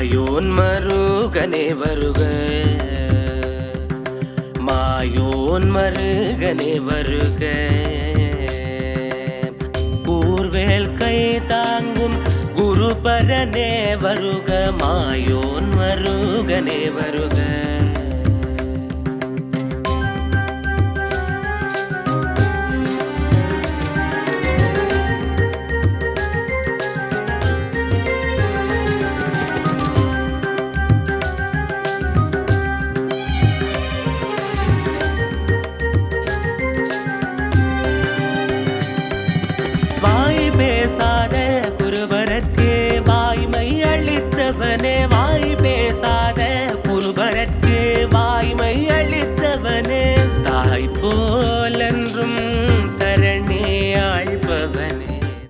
மாயோன் மருகனே வருக. மாயோன் மருகனே வருக. கூர்வேல் கை தாங்கும் குருபரனே வருக. மாயோன் மருகனே வருக. பேசாத குருபரற்கு வாய்மை அளித்தவனே வாய் பேசாத குருபரற்கு வாய்மை அளித்தவனே. தாய்ப்போ